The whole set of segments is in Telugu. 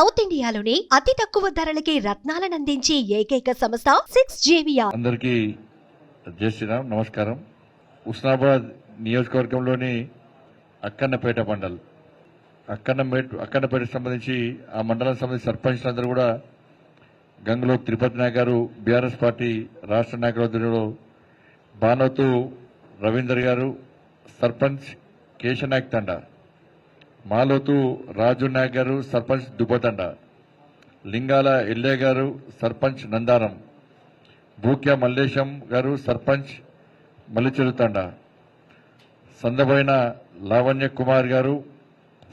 సౌత్ ఇండియాలోని అతి తక్కువ ధరలకి రత్నాలను అందించే ఏకైక సంస్థ సిక్స్ జేవిఆర్. అందరికీ జై శ్రీరామ్ నమస్కారం. ఉస్నాబాద్ నియోజకవర్గంలోని అక్కన్నపేట మండల్. అక్కన్నపేట అక్కన్నపేటకు సంబంధించి ఆ మండలం సంబంధించి సర్పంచ్లందరూ కూడా గంగులో తిరుపతి నాయక్ గారు బీఆర్ఎస్ పార్టీ రాష్ట్ర నాయకుల ఆధ్వర్యంలో బానోతు రవీందర్ గారు సర్పంచ్ కేశనాయక్ తండ. మాలోతు రాజు నాయక్ గారు సర్పంచ్ దుబ్బతండ లింగాల ఎల్లే గారు సర్పంచ్ నందారం భూక్య మల్లేశం గారు సర్పంచ్ మల్లిచెరుతండ సందబోయిన లావణ్య కుమార్ గారు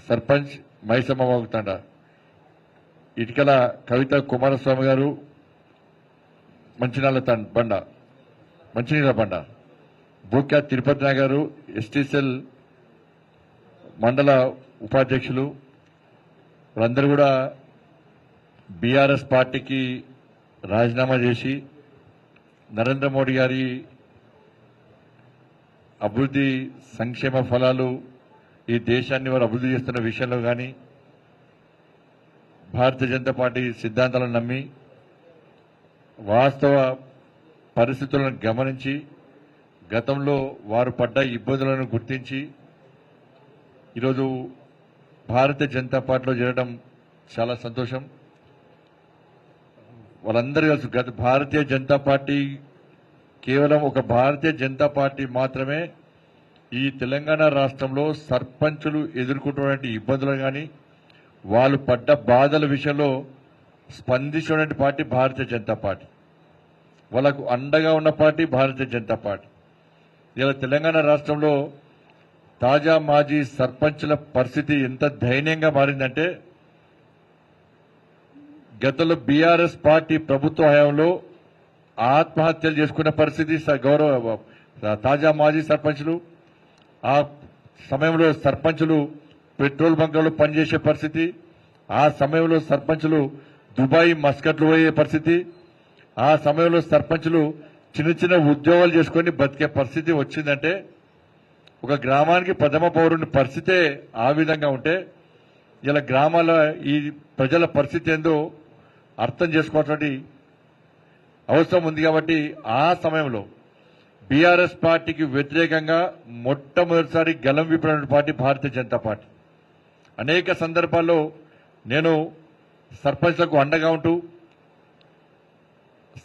సర్పంచ్ మైసమ్మవాగుతండ ఇటుకల కవిత కుమారస్వామి గారు మంచినీళ్ళ బండ మంచినీళ్ళ బండ భూక్య తిరుపతి నాయక్ గారు ఎస్టీసెల్ మండల ఉపాధ్యక్షులు వాళ్ళందరూ కూడా బీఆర్ఎస్ పార్టీకి రాజీనామా చేసి నరేంద్ర మోడీ గారి అభివృద్ధి సంక్షేమ ఫలాలు ఈ దేశాన్ని వారు అభివృద్ధి చేస్తున్న విషయంలో కానీ భారతీయ జనతా పార్టీ సిద్ధాంతాలను నమ్మి వాస్తవ పరిస్థితులను గమనించి గతంలో వారు పడ్డ ఇబ్బందులను గుర్తించి ఈరోజు భారతీయ జనతా పార్టీలో చేరడం చాలా సంతోషం. వాళ్ళందరూ కలిసి గత భారతీయ జనతా పార్టీ కేవలం ఒక భారతీయ జనతా పార్టీ మాత్రమే ఈ తెలంగాణ రాష్ట్రంలో సర్పంచులు ఎదుర్కొంటున్నటువంటి ఇబ్బందులు కానీ వాళ్ళు పడ్డ బాధల విషయంలో స్పందించినటువంటి పార్టీ భారతీయ జనతా పార్టీ. వాళ్ళకు అండగా ఉన్న పార్టీ భారతీయ జనతా పార్టీ. ఇలా తెలంగాణ రాష్ట్రంలో తాజా మాజీ సర్పంచ్ల పరిస్థితి ఎంత దయనీయంగా మారిందంటే గతంలో బీఆర్ఎస్ పార్టీ ప్రభుత్వ హయాంలో ఆత్మహత్యలు చేసుకునే పరిస్థితి స- గౌరవ తాజా మాజీ సర్పంచులు ఆ సమయంలో సర్పంచులు పెట్రోల్ బంకులలో పనిచేసే పరిస్థితి ఆ సమయంలో సర్పంచులు దుబాయ్ మస్కట్లు పోయే పరిస్థితి ఆ సమయంలో సర్పంచులు చిన్న చిన్న ఉద్యోగాలు చేసుకొని బతికే పరిస్థితి వచ్చిందంటే ఒక గ్రామానికి ప్రథమ పౌరుని పరిస్థితే ఆ విధంగా ఉంటే ఇలా గ్రామాల ఈ ప్రజల పరిస్థితి ఏందో అర్థం చేసుకోవాల్సిన అవసరం ఉంది కాబట్టి ఆ సమయంలో బీఆర్ఎస్ పార్టీకి వ్యతిరేకంగా మొట్టమొదటిసారి గలం విప్పిన పార్టీ భారతీయ జనతా పార్టీ. అనేక సందర్భాల్లో నేను సర్పంచ్లకు అండగా ఉంటూ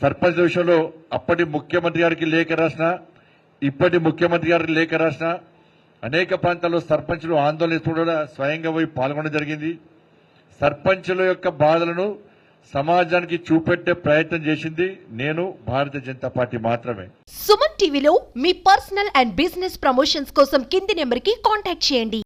సర్పంచ్ విషయంలో అప్పటి ముఖ్యమంత్రి గారికి లేఖ రాసిన ఇప్పటి ముఖ్యమంత్రి గారు లేఖ రాసిన అనేక ప్రాంతాల్లో సర్పంచులు ఆందోళన చూడడం కూడా స్వయంగా పోయి పాల్గొనడం జరిగింది. సర్పంచుల యొక్క బాధలను సమాజానికి చూపెట్టే ప్రయత్నం చేసింది నేను భారతీయ జనతా పార్టీ మాత్రమే. సుమన్ టీవీలో మీ పర్సనల్ అండ్ బిజినెస్ ప్రమోషన్స్ కోసం కింది నెంబర్కి కాంటాక్ట్ చేయండి.